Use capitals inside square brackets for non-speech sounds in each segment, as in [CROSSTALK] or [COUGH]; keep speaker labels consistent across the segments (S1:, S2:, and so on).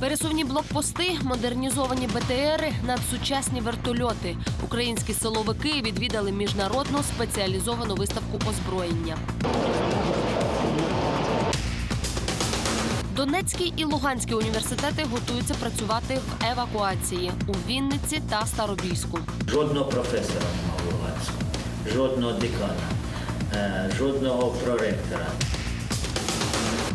S1: Пересувні блокпости, модернізовані БТРи, надсучасні вертольоти. Українські силовики відвідали міжнародну спеціалізовану виставку озброєння. Донецький і Луганський університети готуються працювати в евакуації у Вінниці та Старобільську.
S2: Жодного професора немає в Луганську, жодного декана, е, жодного проректора.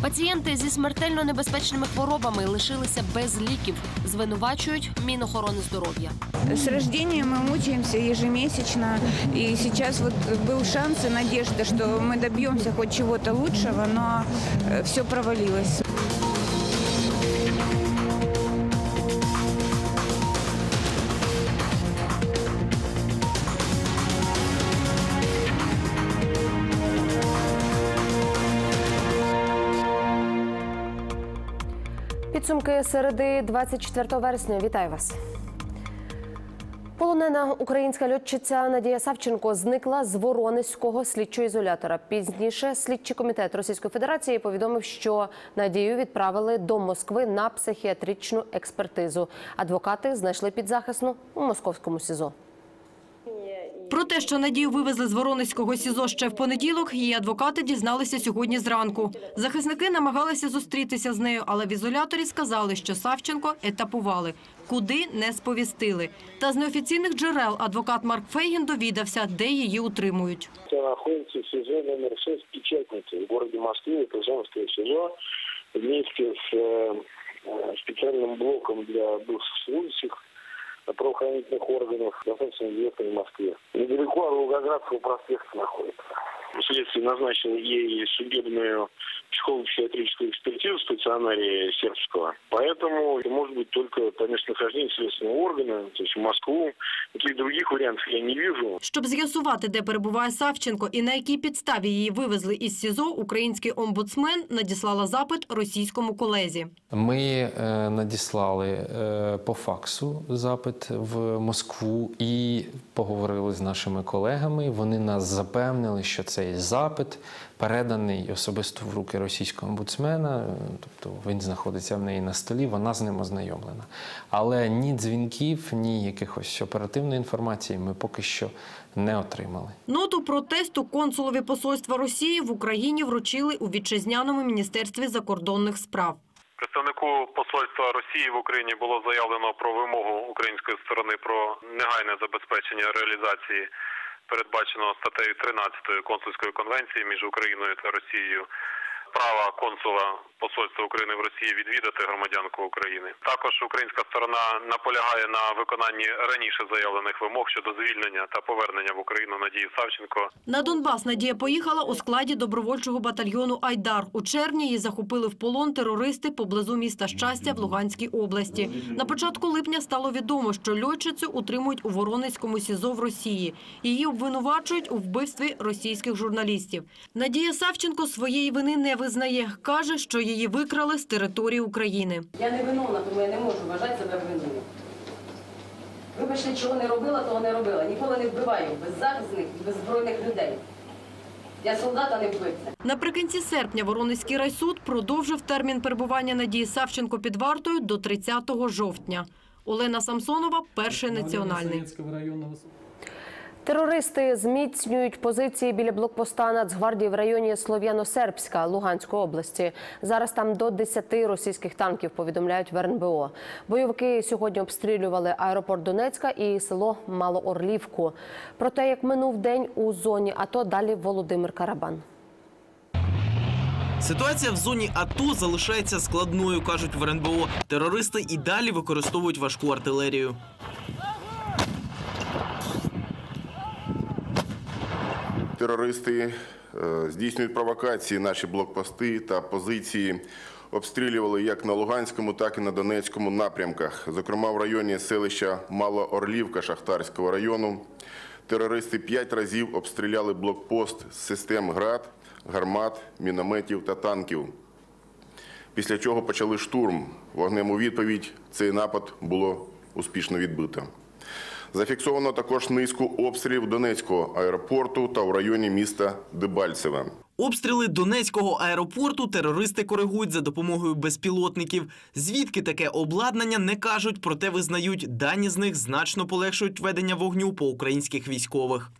S1: Пацієнти зі смертельно небезпечними хворобами лишилися без ліків. Звинувачують Мінохорони здоров'я.
S3: С рождения мы мучаемся ежемесячно, и сейчас вот был шанс и надежда, что мы добьемся хоть чего-то лучшего, но все провалилось.
S4: Підсумки середи 24 вересня. Вітаю вас. Полонена українська льотчиця Надія Савченко зникла з Воронезького слідчого ізолятора. Пізніше слідчий комітет Російської Федерації повідомив, що Надію відправили до Москви на психіатричну експертизу. Адвокати знайшли підзахисну у московському СІЗО.
S5: Про те, що Надію вивезли з Воронезького СІЗО ще в понеділок, її адвокати дізналися сьогодні зранку. Захисники намагалися зустрітися з нею, але в ізоляторі сказали, що Савченко етапували. Куди не сповістили. Та з неофіційних джерел адвокат Марк Фейгін довідався, де її утримують.
S6: Она находится в СИЗО номер 6 Печатницы в городе Москве, это женское СИЗО, вместе с э, э, специальным блоком для бывших служащих правоохранительных органов, достаточно известный в Москве. Недалеко от Волгоградского проспекта находится. Следствие назначило ей судебную психолого-психиатрическую экспертизу в стационаре Сербского. Поэтому это может быть только по местонахождению следственного органа, то есть в Москву. Никаких других вариантов я не вижу.
S5: Щоб з'ясувати, де перебуває Савченко і на якій підставі її вивезли із СІЗО, український омбудсмен надіслала запит російському колезі.
S7: Ми е, надіслали е, по факсу запит в Москву і поговорили з нашими колегами. Вони нас запевнили, що цей запит переданий особисто в руки російського омбудсмена, е, тобто він знаходиться в неї на столі, вона з ним ознайомлена. Але ні дзвінків, ні якихось оперативної інформації ми поки що не отримали.
S5: Ноту протесту консулові посольства Росії в Україні вручили у вітчизняному міністерстві закордонних справ.
S8: Представнику посольства Росії в Україні було заявлено про вимогу української сторони про негайне забезпечення реалізації передбаченого статтею 13 консульської конвенції між Україною та Росією. Права консула посольства України в Росії відвідати громадянку України. Також українська сторона наполягає на виконанні раніше заявлених вимог щодо звільнення та повернення в Україну Надії Савченко
S5: На Донбас Надія поїхала у складі добровольчого батальйону «Айдар». У червні її захопили в полон терористи поблизу міста Щастя в Луганській області. На початку липня стало відомо, що льотчицю утримують у Воронезькому СІЗО в Росії. Її обвинувачують у вбивстві російських журналістів. Надія Савченко своєї вини не визнає. Каже, що її викрали з території України.
S9: Я не виновна, тому я не можу вважати себе винною. Вибачте, чого не робила, того не робила. Ніколи не вбиваю беззахисних і беззбройних людей. Я солдата не вбивця.
S5: Наприкінці серпня Воронезький райсуд продовжив термін перебування Надії Савченко під вартою до 30 жовтня. Олена Самсонова, перший національний.
S4: Терористи зміцнюють позиції біля блокпоста Нацгвардії в районі Слов'яно-Сербська Луганської області. Зараз там до 10 російських танків повідомляють в РНБО. Бойовики сьогодні обстрілювали аеропорт Донецька і село Малоорлівку. Про те, як минув день у зоні АТО, далі Володимир Карабан.
S10: Ситуація в зоні АТО залишається складною, кажуть в РНБО. Терористи і далі використовують важку артилерію.
S11: Терористи е, здійснюють провокації наші блокпости та позиції. Обстрілювали як на Луганському, так і на Донецькому напрямках. Зокрема, в районі селища Малоорлівка Шахтарського району. Терористи п'ять разів обстріляли блокпост з систем ГРАД, гармат, мінометів та танків. Після чого почали штурм. Вогнем у відповідь цей напад було успішно відбито. Зафіксовано також низку обстрілів Донецького аеропорту та в районі міста Дебальцеве.
S10: Обстріли Донецького аеропорту терористи коригують за допомогою безпілотників. Звідки таке обладнання не кажуть, проте визнають, дані з них значно полегшують ведення вогню по українських військових.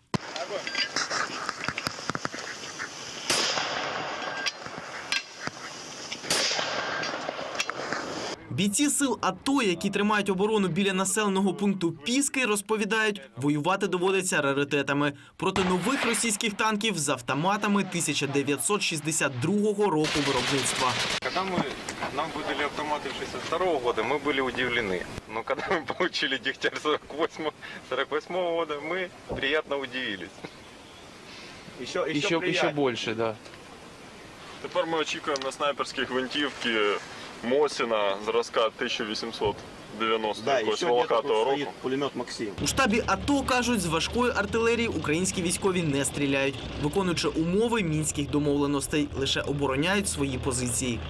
S10: Бійці сил АТО, які тримають оборону біля населеного пункту Піски, розповідають, воювати доводиться раритетами проти нових російських танків з автоматами 1962 року виробництва.
S12: Когда мы, нам выдали автоматы 62 года, мы были удивлены. Но когда мы получили Дегтярь 48, 48 года, мы приятно удивились. Еще,
S13: Еще, еще больше, да.
S12: Тепер ми очікуємо на снайперські гвинтівки Мосіна зразка 1890 якогось волохатого року.
S14: пулемет Максим.
S10: У штабі АТО кажуть, з важкої артилерії українські військові не стріляють, виконуючи умови мінських домовленостей, лише обороняють свої позиції.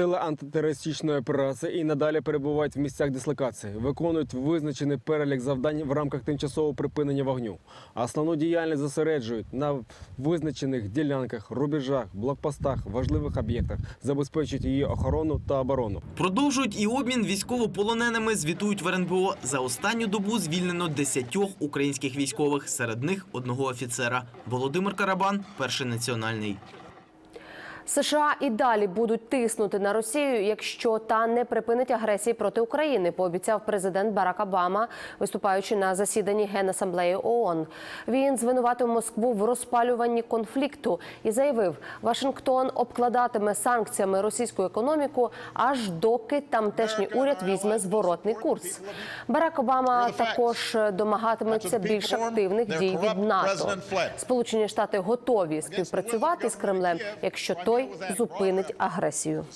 S15: Сили антитерористичної операції і надалі перебувають в місцях дислокації, виконують визначений перелік завдань в рамках тимчасового припинення вогню. Основну діяльність зосереджують на визначених ділянках, рубежах, блокпостах, важливих об'єктах, забезпечують її охорону та оборону.
S10: Продовжують і обмін військовополоненими. Звітують в РНБО. За останню добу звільнено 10 українських військових, серед них одного офіцера. Володимир Карабан, перший національний.
S4: США і далі будуть тиснути на Росію, якщо та не припинить агресії проти України, пообіцяв президент Барак Обама, виступаючи на засіданні Генасамблеї ООН. Він звинуватив Москву в розпалюванні конфлікту і заявив, Вашингтон обкладатиме санкціями російську економіку, аж доки тамтешній уряд візьме зворотний курс. Барак Обама також домагатиметься більш активних дій від НАТО. Сполучені Штати готові співпрацювати з Кремлем, якщо той зупинить агресію.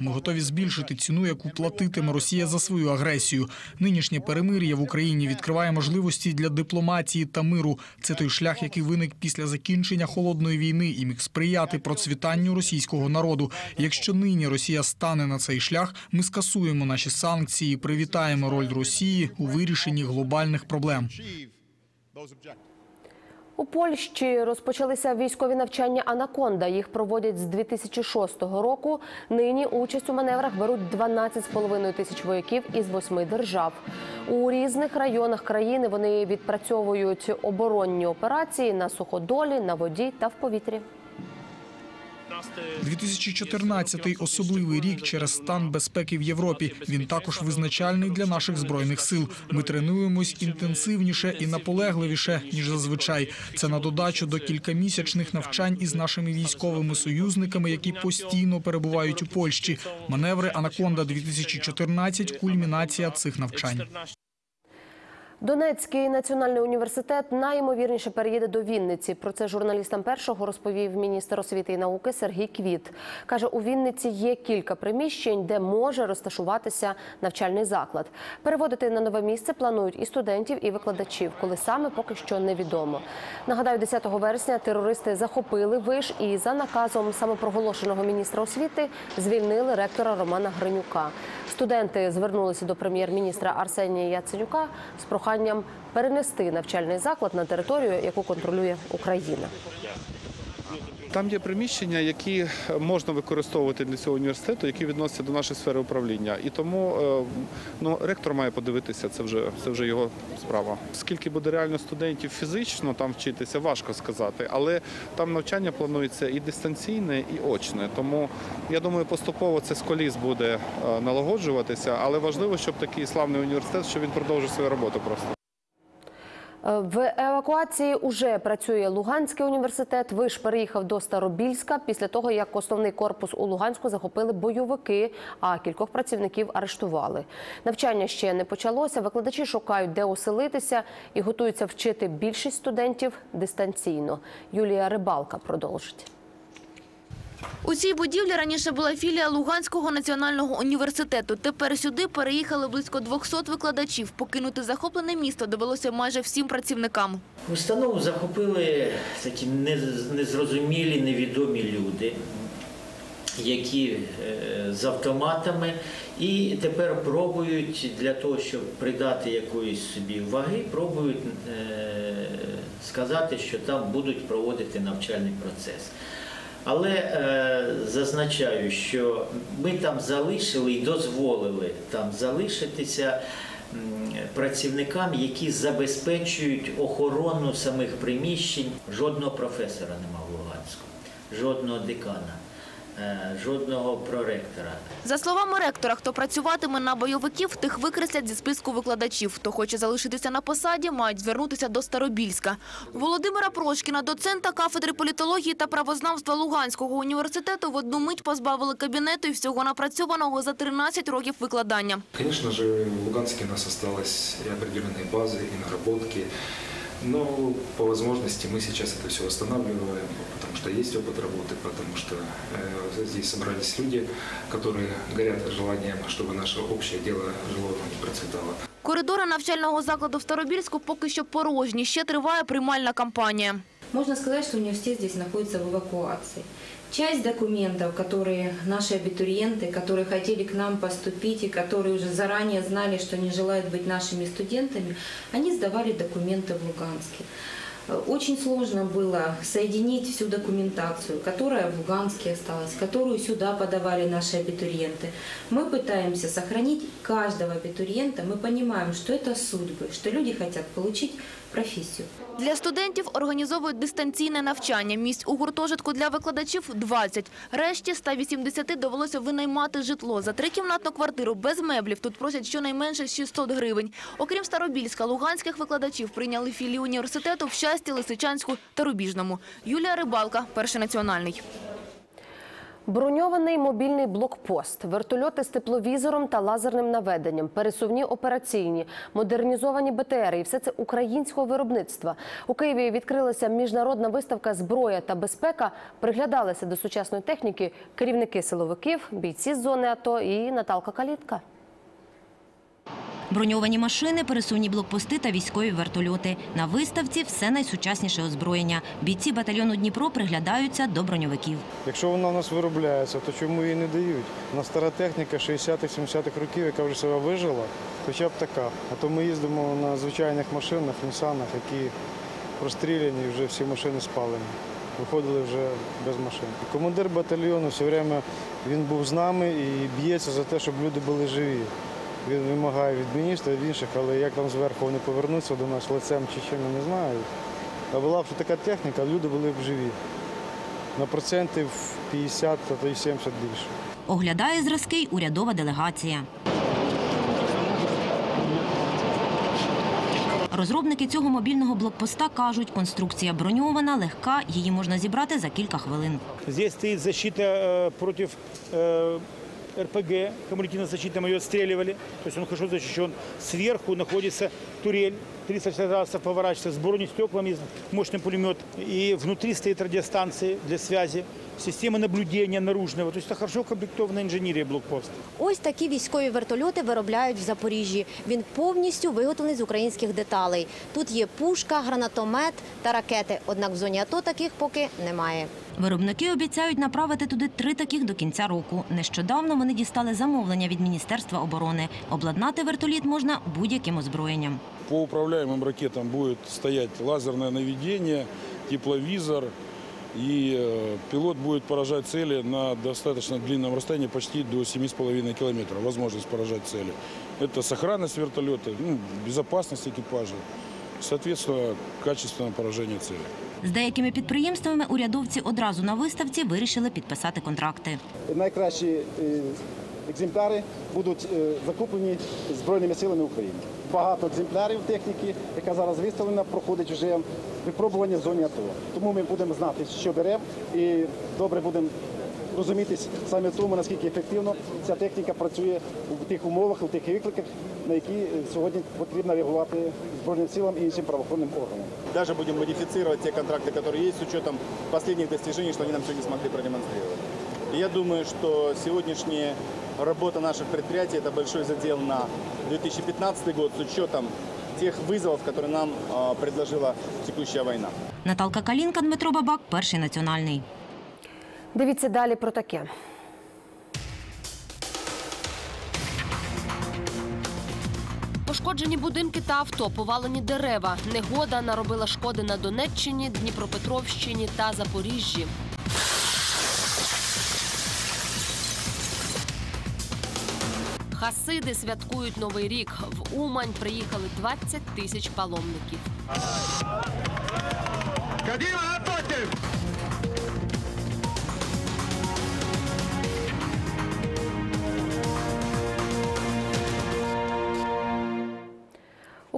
S16: Ми готові збільшити ціну, яку платитиме Росія за свою агресію. Нинішнє перемир'я в Україні відкриває можливості для дипломатії та миру. Це той шлях, який виник після закінчення холодної війни і міг сприяти процвітанню російського народу. Якщо нині Росія стане на цей шлях, ми скасуємо наші санкції, привітаємо роль Росії у вирішенні глобальних проблем.
S4: У Польщі розпочалися військові навчання Анаконда. Їх проводять з 2006 року. Нині участь у маневрах беруть 12,5 тисяч вояків із восьми держав. У різних районах країни вони відпрацьовують оборонні операції на суходолі, на воді та в повітрі.
S16: 2014 – особливий рік через стан безпеки в Європі. Він також визначальний для наших збройних сил. Ми тренуємось інтенсивніше і наполегливіше ніж зазвичай. Це на додачу до кількамісячних навчань із нашими військовими союзниками, які постійно перебувають у Польщі. Маневри Анаконда 2014 – кульмінація цих навчань.
S4: Донецький національний університет найімовірніше переїде до Вінниці. Про це журналістам першого розповів міністр освіти і науки Сергій Квіт. Каже, у Вінниці є кілька приміщень, де може розташуватися навчальний заклад. Переводити на нове місце планують і студентів, і викладачів. Коли саме поки що невідомо. Нагадаю, 10 вересня терористи захопили виш і за наказом самопроголошеного міністра освіти звільнили ректора Романа Гринюка. Студенти звернулися до прем'єр-міністра Арсенія Яценюка з проханням перенести навчальний заклад на територію, яку контролює Україна.
S17: Там є приміщення, які можна використовувати для цього університету, які відносяться до нашої сфери управління. І тому е, ну, ректор має подивитися, це вже, це вже його справа. Скільки буде реально студентів фізично там вчитися, важко сказати, але там навчання планується і дистанційне, і очне. Тому я думаю, поступово це з коліс буде е, налагоджуватися, але важливо, щоб такий славний університет, щоб він продовжив свою роботу просто.
S4: В евакуації уже працює Луганський університет. Виш переїхав до Старобільська після того, як основний корпус у Луганську захопили бойовики, а кількох працівників арештували. Навчання ще не почалося. Викладачі шукають, де оселитися і готуються вчити більшість студентів дистанційно. Юлія Рибалка продовжить.
S18: У цій будівлі раніше була філія Луганського національного університету. Тепер сюди переїхали близько 200 викладачів. Покинути захоплене місто довелося майже всім працівникам.
S2: Установу захопили такі незрозумілі, невідомі люди. які е, з автоматами, і тепер пробують для того, щоб придати якоїсь собі ваги, пробують е, сказати, що там будуть проводити навчальний процес. Але е, зазначаю, що ми там залишили і дозволили там залишитися працівникам, які забезпечують охорону самих приміщень. Жодного професора нема в Луганську, жодного декана, жодного проректора.
S18: За словами ректора, хто працюватиме на бойовиків, тих викреслять зі списку викладачів. Хто хоче залишитися на посаді, мають звернутися до Старобільська. Володимира Прошкіна, доцента кафедри політології та правознавства Луганського університету, в одну мить позбавили кабінету і всього напрацьованого за 13 років викладання.
S13: Конечно же, в Луганске у нас осталось и определенные базы, и наработки. Но по возможности мы сейчас это все восстанавливаем, потому что есть опыт работы, потому что э, здесь собрались люди, которые горят желанием, чтобы наше общее дело жило и процветало.
S18: Коридори навчального закладу в Старобільську поки що порожні. Ще триває приймальна кампанія.
S14: Можно сказать, что университет здесь находится в эвакуации. Часть документов, которые наши абитуриенты, которые хотели к нам поступить и которые уже заранее знали, что не желают быть нашими студентами, они сдавали документы в Луганске. Э, Очень сложно было соединить всю документацию, которая в Луганске осталась, которую сюда подавали наши абитуриенты. Мы пытаемся сохранить каждого абитуриента. Мы понимаем, что это судьбы, что люди хотят получить профессию.
S18: Для студентів організовують дистанційне навчання. Місць у гуртожитку для викладачів – 20. Решті 180 довелося винаймати житло. За трикімнатну квартиру без меблів тут просять щонайменше 600 гривень. Окрім Старобільська, луганських викладачів прийняли філії університету в Щасті, Лисичанську та Рубіжному. Юлія Рибалка, Перший національний.
S4: Броньований мобільний блокпост, вертольоти з тепловізором та лазерним наведенням, пересувні операційні, модернізовані БТРи – і все це українського виробництва. У Києві відкрилася міжнародна виставка «Зброя та безпека». Приглядалися до сучасної техніки керівники силовиків, бійці з зони АТО і Наталка Калітка.
S19: Броньовані машини, пересувні блокпости та військові вертольоти. На виставці все найсучасніше озброєння. Бійці батальйону Дніпро приглядаються до броньовиків.
S20: Якщо вона у нас виробляється, то чому її не дають? У нас стара техніка 60-70-х років, яка вже себе вижила, хоча б така. А то ми їздимо на звичайних машинах, нісанах, які розстріляні, вже всі машини спалені. Виходили вже без машин. Командир батальйону все время він був з нами і б'ється за те, щоб люди були живі. Він вимагає від міністра, від інших, але як там зверху вони повернуться до нас лицем чи чим, я не знаю. А була б така техніка, люди були б живі. На процентів 50, а то й 70 більше.
S19: Оглядає зразки й урядова делегація. Розробники цього мобільного блокпоста кажуть, конструкція броньована, легка, її можна зібрати за кілька хвилин.
S21: Здесь стоит защита э, против э, РПГ, кумулятивно-защитным ее отстреливали. То есть он хорошо защищен. Сверху находится турель, 360 градусов поворачивается с бронестеклами, мощный пулемет. И внутри стоит радиостанция для связи, система наблюдения наружного. То есть это хорошо укомплектованная инженерия блокпоста.
S22: Ось такі військові вертольоти виробляють в Запоріжжі. Він повністю виготовлений з українських деталей. Тут є пушка, гранатомет та ракети. Однак в зоні АТО таких поки немає.
S19: Виробники обіцяють направити туди три таких до кінця року. Нещодавно вони дістали замовлення від Міністерства оборони. Обладнати вертоліт можна будь-яким озброєнням.
S23: По управляемым ракетам будет стоять лазерное наведение, тепловизор, и э, пилот будет поражать цели на достаточно длинном расстоянии, почти до 7,5 километров, возможность поражать цели. Это сохранность вертолета, ну, безопасность экипажа, соответственно, качественное поражение цели.
S19: З деякими підприємствами урядовці одразу на виставці вирішили підписати контракти.
S24: найкращі е, екземпляри будуть е, закуплені Збройними силами України. Багато екземплярів техніки, яка зараз виставлена, проходить вже випробування в зоні АТО. Тому ми будемо знати, що беремо, і добре будемо розумітись саме в тому, наскільки ефективно ця техніка працює у тих умовах, у тих викликах, на які е, сьогодні потрібно реагувати Збройним силам і іншим правоохоронним органам.
S25: Даже будем модифицировать те контракты, которые есть, с учетом последних достижений, что они нам сегодня смогли продемонстрировать. И я думаю, что сегодняшняя работа наших предприятий – это большой задел на 2015 год с учетом тех вызовов, которые нам э, предложила текущая война.
S19: Наталка Калінка, Дмитро Бабак, Перший національний.
S4: Дивіться далі про таке. Пошкоджені будинки та авто, повалені дерева. Негода наробила шкоди на Донеччині, Дніпропетровщині та Запоріжжі. Хасиди святкують новий рік. В Умань приїхали 20 тисяч паломників.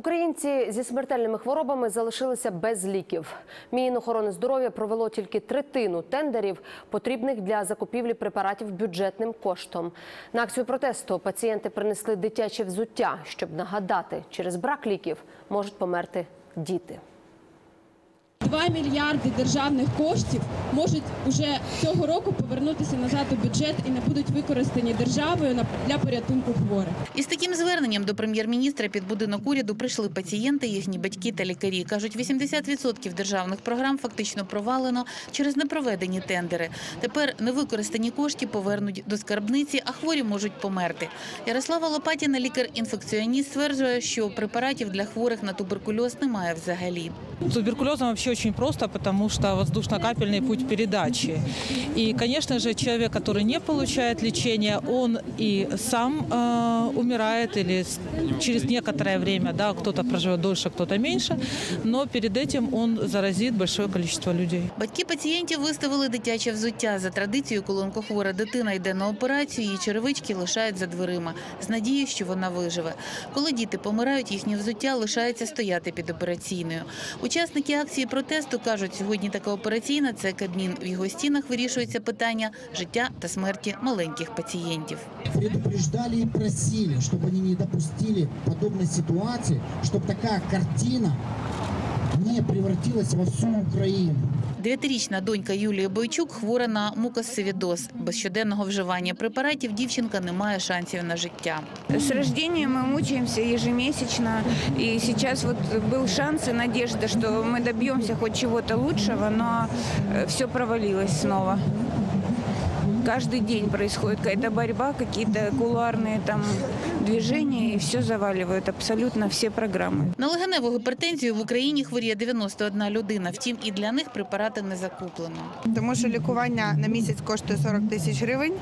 S4: Українці зі смертельними хворобами залишилися без ліків. Мінохорони здоров'я провело тільки третину тендерів, потрібних для закупівлі препаратів бюджетним коштом. На акцію протесту пацієнти принесли дитяче взуття, щоб нагадати, через брак ліків можуть померти діти.
S26: 2 мільярди державних коштів можуть уже цього року повернутися назад у бюджет і не будуть використані державою на- для порятунку хворих.
S27: Із таким зверненням до прем'єр-міністра під будинок уряду прийшли пацієнти, їхні батьки та лікарі. Кажуть, 80% державних програм фактично провалено через непроведені тендери. Тепер невикористані кошти повернуть до скарбниці, а хворі можуть померти. Ярослава Лопатіна, лікар-інфекціоніст, стверджує, що препаратів для хворих на туберкульоз немає взагалі.
S28: С туберкулезом вообще очень просто, потому что воздушно-капельный путь передачи. И, конечно же, человек, который не получает лечения, он и сам э, умирает или с- через некоторое время, да, кто-то проживет дольше, кто-то меньше, но перед этим он заразит большое количество людей.
S27: Батьки пацієнтів виставили дитяче взуття. За традицією, коли онкохвора дитина йде на операцію, її черевички лишають за дверима з надією, що вона виживе. Коли діти помирають, їхнє взуття лишається стояти під операційною. Учасники акції протесту кажуть, сьогодні така операційна це Кабмін. В його стінах вирішується питання життя та смерті маленьких пацієнтів.
S29: предупреждали і просили, щоб вони не допустили подобної ситуації, щоб така картина не превратилась во всю Украину.
S27: Дев'ятирічна донька Юлії Бойчук хвора на мукосцевідоз. Без щоденного вживання препаратів дівчинка не має шансів на життя.
S30: С рождения мы мучаемся ежемесячно, и сейчас вот был шанс и надежда, что мы добьемся хоть чего-то лучшего, но все провалилось снова. Каждый день происходит какая-то борьба, какие-то кулуарные там движения, и все заваливают, абсолютно все программы.
S27: На легеневу гіпертензію в Україні хворіє 91 людина. Втім, і для них препарати не закуплено.
S31: Тому що лікування на місяць коштує 40 тисяч гривень.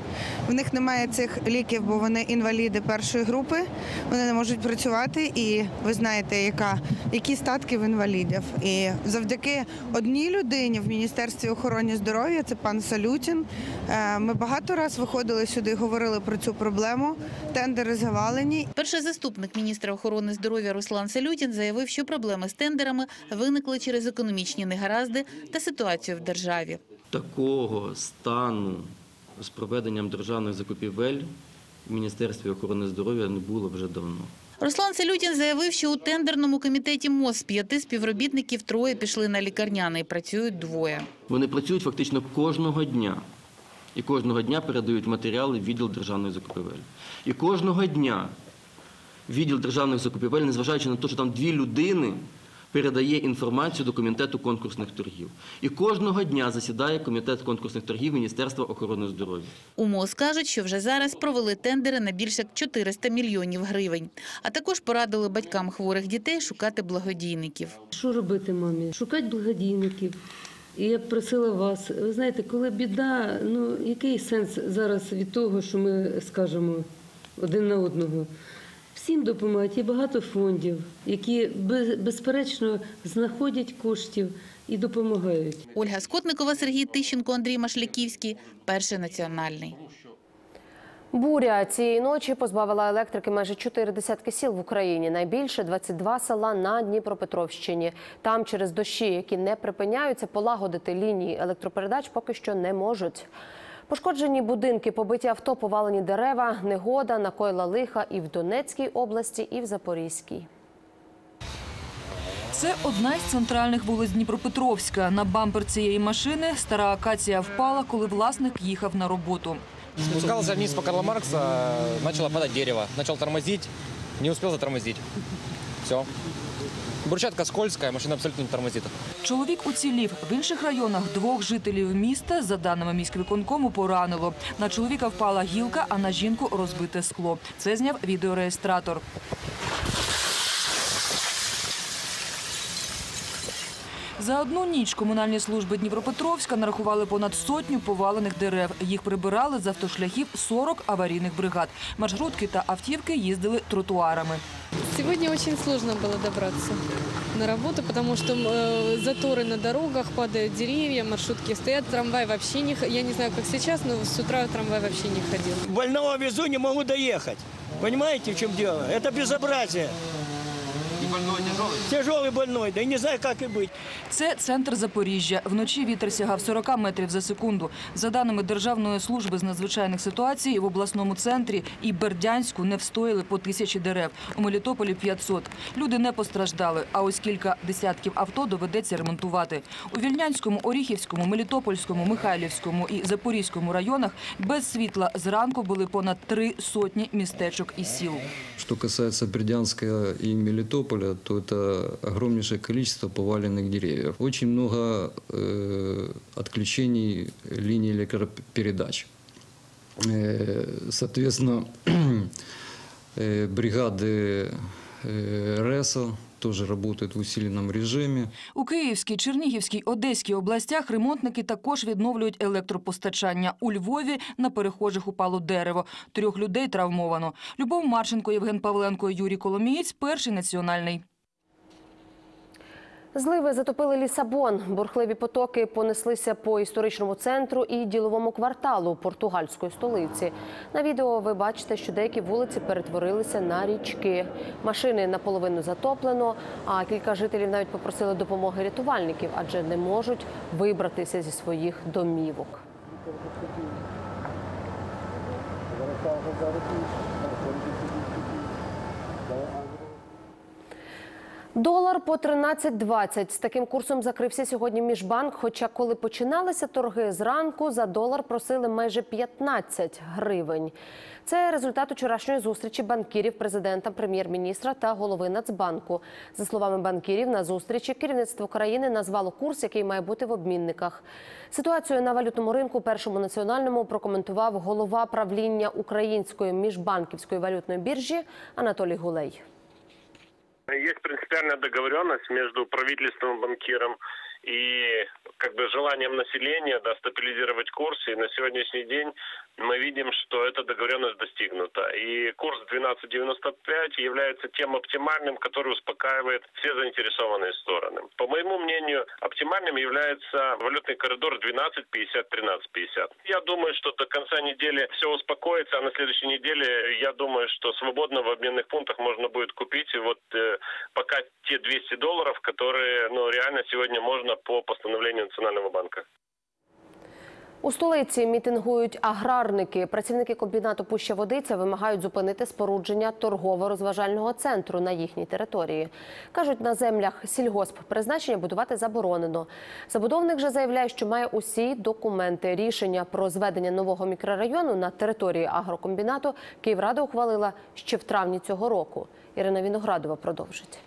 S31: В них немає цих ліків, бо вони інваліди першої групи. Вони не можуть працювати. І ви знаєте, яка, які статки в інвалідів. І завдяки одній людині в Міністерстві охорони здоров'я, це пан Салютін. е, Ми багато разів виходили сюди, говорили про цю проблему. Тендери завалені.
S27: Перший заступник міністра охорони здоров'я Руслан Салютін заявив, що проблеми з тендерами виникли через економічні негаразди та ситуацію в державі.
S32: такого стану з проведенням державних закупівель в Міністерстві охорони здоров'я не було вже давно.
S27: Руслан Салютін заявив, що у тендерному комітеті МОЗ з п'яти співробітників троє пішли на лікарняний, працюють двоє.
S32: Вони працюють фактично кожного дня. І кожного дня передають матеріали в відділ державних закупівель. І кожного дня відділ державних закупівель, незважаючи на те, що там дві людини, передає інформацію до комітету конкурсних торгів. І кожного дня засідає комітет конкурсних торгів Міністерства охорони здоров'я.
S27: У МОЗ кажуть, що вже зараз провели тендери на більше як 400 мільйонів гривень. А також порадили батькам хворих дітей шукати благодійників.
S33: Що робити мамі? Шукати благодійників. І я б просила вас, ви знаєте, коли біда, ну який сенс зараз від того, що ми скажемо один на одного? Всім допомагають, є багато фондів, які безперечно знаходять коштів і допомагають.
S27: Ольга Скотникова, Сергій Тищенко, Андрій Машляківський. Перший національний.
S4: Буря цієї ночі позбавила електрики майже чотири десятки сіл в Україні. Найбільше 22 села на Дніпропетровщині. Там через дощі, які не припиняються, полагодити лінії електропередач поки що не можуть. Пошкоджені будинки, побиті авто, повалені дерева, негода накоїла лиха і в Донецькій області, і в Запорізькій.
S34: Це одна із центральних вулиць Дніпропетровська. На бампер цієї машини стара акація впала, коли власник їхав на роботу.
S35: Спускался вниз по Карла Маркса, начало падать дерево. Начал тормозить, не успел затормозить. Все. Брусчатка скользкая, машина абсолютно не тормозит.
S34: Чоловік уцілів. В інших районах двох жителів міста, за даними міськвиконкому, поранило. На чоловіка впала гілка, а на жінку розбите скло. Це зняв відеореєстратор. За одну ніч комунальні служби Дніпропетровська нарахували понад сотню повалених дерев. Їх прибирали з автошляхів 40 аварійних бригад. Маршрутки та автівки їздили тротуарами.
S36: Сегодня очень сложно было добраться на работу, потому что э, заторы на дорогах, падают деревья, маршрутки стоят, трамвай вообще не... х- Я не знаю, как сейчас, но с утра трамвай вообще не ходил.
S37: Больного везу, не могу доехать. Понимаете, в чем дело? Это безобразие.
S32: И больной тяжелый?
S37: Тяжелый больной, да и не знаю, как и быть.
S34: Це центр Запоріжжя. Вночі вітер сягав 40 метрів за секунду. За даними Державної служби з надзвичайних ситуацій, в обласному центрі і Бердянську не встояли по тисячі дерев. У Мелітополі 500. Люди не постраждали, а ось кілька десятків авто доведеться ремонтувати. У Вільнянському, Оріхівському, Мелітопольському, Михайлівському і Запорізькому районах без світла зранку були понад три сотні містечок і сіл.
S38: Что касается Бердянска и Мелитополя, то это огромнейшее количество поваленных деревьев. Очень много э, отключений линий электропередач. Э, соответственно, [CLEARS THROAT] э, бригады э, РЭСа тоже работают в усиленном режиме.
S34: У Київській, Чернігівській, Одеській областях ремонтники також відновлюють електропостачання. У Львові на перехожих упало дерево. Трьох людей травмовано. Любов Марченко, Євген Павленко, Юрій Коломієць – перший національний.
S4: Зливи затопили Лісабон. Бурхливі потоки понеслися по історичному центру і діловому кварталу португальської столиці. На відео ви бачите, що деякі вулиці перетворилися на річки. Машини наполовину затоплено, а кілька жителів навіть попросили допомоги рятувальників, адже не можуть вибратися зі своїх домівок. Долар по 13.20. З таким курсом закрився сьогодні міжбанк. Хоча, коли починалися торги зранку, за долар просили майже 15 гривень. Це результат вчорашньої зустрічі банкірів, президента, прем'єр-міністра та голови Нацбанку. За словами банкірів, на зустрічі керівництво країни назвало курс, який має бути в обмінниках. Ситуацію на валютному ринку першому національному прокоментував голова правління Української міжбанківської валютної біржі Анатолій Гулей.
S39: Есть принципиальная договоренность между правительством, банкиром и как бы желанием населения да, стабилизировать курс. И на сегодняшний день мы видим, что эта договоренность достигнута. И курс 12.95 является тем оптимальным, который успокаивает все заинтересованные стороны. По моему мнению, оптимальным является валютный коридор 12.50-13.50. Я думаю, что до конца недели все успокоится, а на следующей неделе я думаю, что свободно в обменных пунктах можно будет купить. И вот э, пока те 200 долларов, которые ну, реально сегодня можно по постановлению Национального банка.
S4: У столиці мітингують аграрники. Працівники комбінату Пуща Водиця вимагають зупинити спорудження торгово-розважального центру на їхній території. Кажуть, на землях сільгосп призначення будувати заборонено. Забудовник же заявляє, що має усі документи. Рішення про зведення нового мікрорайону на території агрокомбінату Київрада ухвалила ще в травні цього року. Ірина Віноградова продовжить.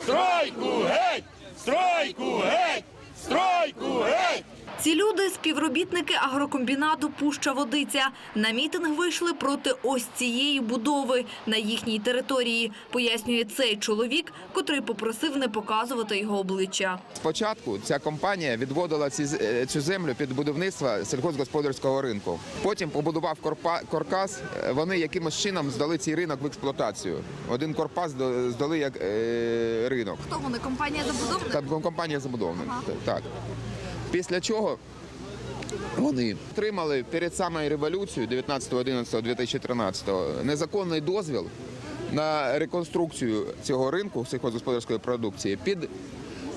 S40: Стройку геть! Стройку геть! Стройку геть!
S41: Ці люди – співробітники агрокомбінату «Пуща Водиця». На мітинг вийшли проти ось цієї будови на їхній території, пояснює цей чоловік, котрий попросив не показувати його обличчя.
S42: Спочатку ця компанія відводила е, цю землю під будівництво сільгоспгосподарського ринку. Потім побудував корпа, коркас. е, Вони якимось чином здали цей ринок в експлуатацію. Один корпас здали як е, ринок.
S41: Хто вони? Компанія забудовник?
S42: Компанія забудовник. Так. Після чого вони отримали перед самою революцією 19.11.2013 незаконний дозвіл на реконструкцію цього ринку сільськогосподарської продукції під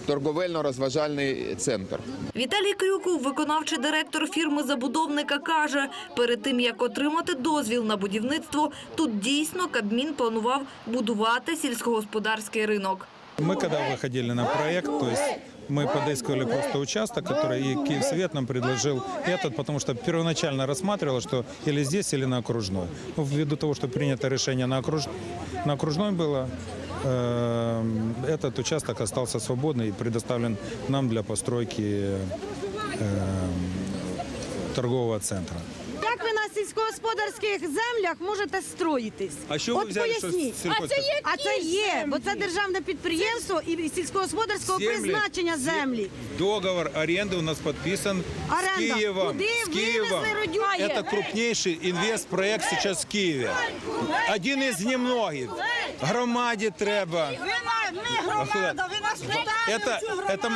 S42: торговельно-розважальний центр.
S41: Віталій Крюков, виконавчий директор фірми-забудовника, каже, перед тим, як отримати дозвіл на будівництво, тут дійсно Кабмін планував будувати сільськогосподарський ринок.
S43: Мы когда выходили на проект, то есть мы подыскивали просто участок, который и Киевсвет нам предложил этот, потому что первоначально рассматривал, что или здесь, или на окружной. Ну, Ввиду того, что принято решение на, окруж... на окружной было, э, этот участок остался свободный и предоставлен нам для постройки э, торгового центра.
S44: Як
S45: ви на сільськогосподарських землях можете строїтись?
S43: А що ви
S45: От
S43: взяли, що
S45: поясніть.
S43: сільськогосподарські?
S45: А це є, а це є, бо це державне підприємство і сільськогосподарського
S43: Землі-
S45: призначення землі.
S43: Договор аренды у нас подписан
S45: Аренда.
S43: с Киевом.
S45: Куди
S43: с Киевом.
S45: вивезли родюки?
S43: Это крупнейший инвестпроект сейчас в Киеве. Один из немногих. Громаді треба. А куда? Это, это,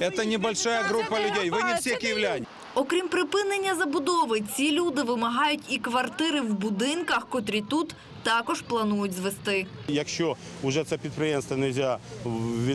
S43: это небольшая группа людей. Вы не все киевляне.
S41: Окрім припинення забудови, ці люди вимагають і квартири в будинках, котрі тут також планують звести.
S40: Якщо вже це підприємство не можна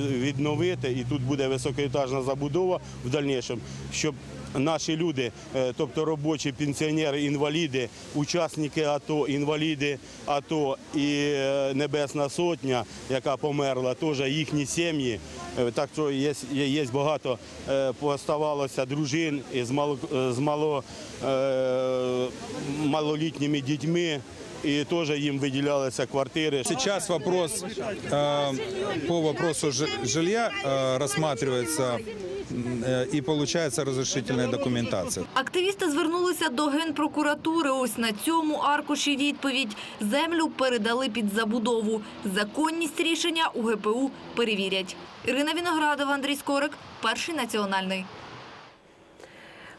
S40: відновити, і тут буде високоетажна забудова в дальнішому, щоб наші люди, е, тобто робочі, пенсіонери, інваліди, учасники АТО, інваліди АТО і е, Небесна Сотня, яка померла, теж їхні сім'ї. Е, Так що є, є, багато е, поставалося дружин із мало, з мало, е, малолітніми дітьми І теж їм виділялися квартири.
S43: Сейчас вопрос э, по вопросу жи- жилья э, рассматривается э, и получается разрешительная документация.
S41: Активісти звернулися до Генпрокуратури. Ось на цьому аркуші відповідь. Землю передали під забудову. Законність рішення у ГПУ перевірять. Ірина Віноградова, Андрій Скорик, Перший національний.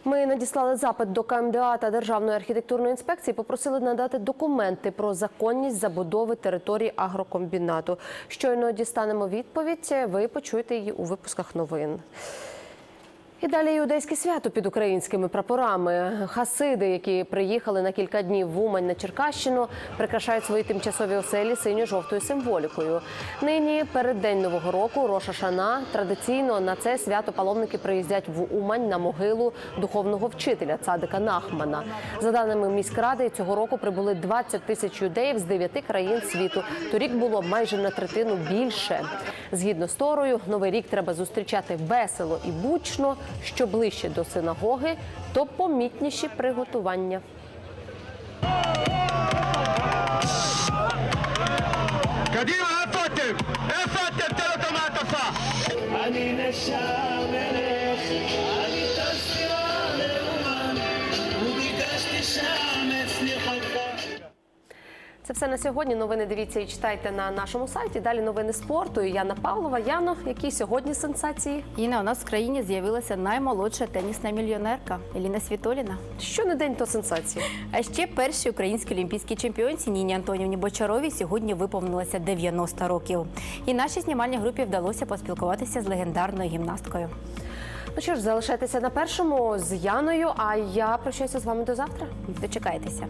S4: Ми надіслали запит до КМДА та Державної архітектурної інспекції. Попросили надати документи про законність забудови території агрокомбінату. Щойно дістанемо відповідь. Ви почуєте її у випусках новин. І далі іудейське свято під українськими прапорами. Хасиди, які приїхали на кілька днів в Умань на Черкащину, прикрашають свої тимчасові оселі синьо-жовтою символікою. Нині переддень нового року, Роша Шана. Традиційно на це свято паломники приїздять в Умань на могилу духовного вчителя Цадика Нахмана. За даними міськради, цього року прибули 20 тисяч юдеїв з 9 країн світу. Торік було майже на третину більше. Згідно з Торою, новий рік треба зустрічати весело і бучно. Що ближче до синагоги, то помітніші приготування.
S40: Кадіва, Ефатим! Ефатим
S4: телетоматофа! Все на сьогодні. Новини дивіться і читайте на нашому сайті. Далі новини спорту. Яна Павлова. Яно, які сьогодні сенсації?
S44: Інна, у нас в країні з'явилася наймолодша тенісна мільйонерка Еліна Світоліна.
S4: Що не день, то сенсації.
S44: А ще першій українській олімпійській чемпіонці Ніні Антонівні Бочаровій сьогодні виповнилося 90 років. І нашій знімальній групі вдалося поспілкуватися з легендарною гімнасткою.
S4: Ну що ж, залишайтеся на першому з Яною. А я прощаюся з вами до завтра.
S44: Дочекайтеся.